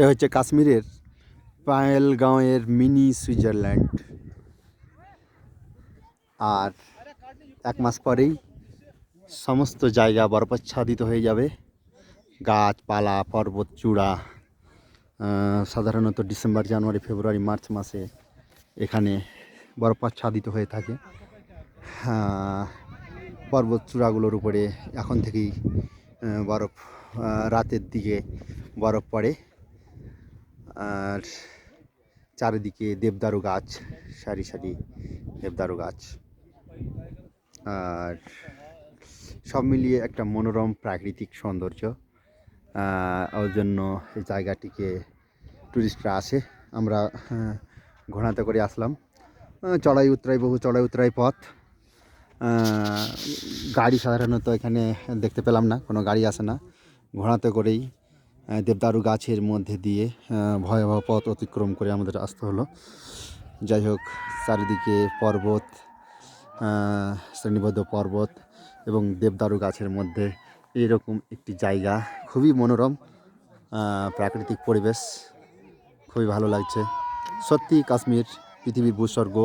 এ হচ্ছে কাশ্মীরের পায়েলগাঁওয়ের mini Switzerland. আর এক মাস পরেই সমস্ত জায়গা বরফাচ্ছাদিত হয়ে যাবে। গাছপালা, পর্বত চূড়া সাধারণত ডিসেম্বর, জানুয়ারি, ফেব্রুয়ারি, মার্চ মাসে এখানে বরফাচ্ছাদিত হয়ে থাকে। পর্বত চূড়াগুলোর উপরে এখন থেকেই বরফ রাতের দিকে বরফ পড়ে। আর চারিদিকে দেবদারু গাছ সারি সারি দেবদারু গাছ। আর সব মিলিয়ে একটা মনোরম প্রাকৃতিক সৌন্দর্য। ওর জন্য এই জায়গাটিকে টুরিস্টরা আসে। আমরা আহ, ঘোড়াতে করে আসলাম। চড়াই উতরাই বহু চড়াই উতরাই পথ। গাড়ি সাধারণত এখানে দেখতে পেলাম না কোনো গাড়ি আসে না। ঘোড়াতে করেই দেবদারু গাছের মধ্যে দিয়ে ভয়াবহ পথ অতিক্রম করে আমাদের আসতে হলো। যাই হোক, চারিদিকে পর্বত শ্রেণীবদ্ধ পর্বত এবং দেবদারু গাছের মধ্যে এরকম একটি জায়গা। খুবই মনোরম প্রাকৃতিক পরিবেশ, খুবই ভালো লাগছে। সত্যি কাশ্মীর, পৃথিবীর ভূস্বর্গ,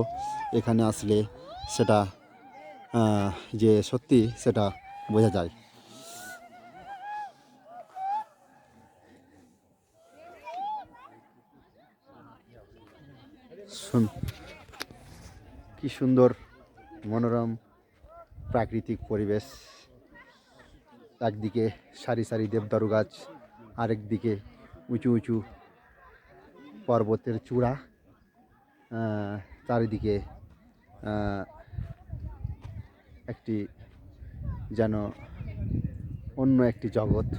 এখানে আসলে সেটা যে সত্যি সেটা বোঝা যায়। কি সুন্দর মনোরম প্রাকৃতিক পরিবেশ। একদিকে সারি সারি দেবদারু গাছ আরেক দিকে উঁচু উঁচু পর্বতের চূড়া চারিদিকে একটি যেন অন্য একটি জগৎ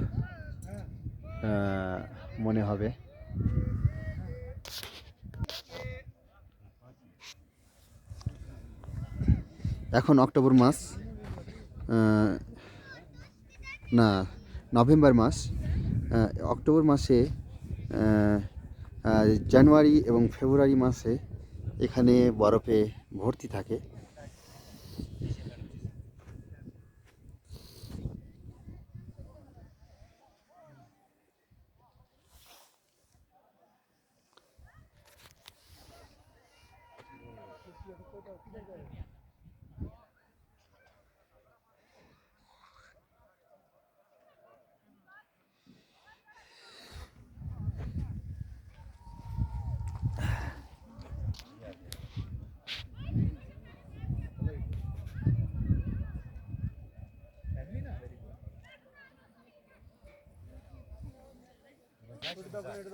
মনে হবে। এখন অক্টোবর মাস না, নভেম্বর মাস অক্টোবর মাসে জানুয়ারি এবং ফেব্রুয়ারি মাসে এখানে বরফে ভর্তি থাকে। Gracias.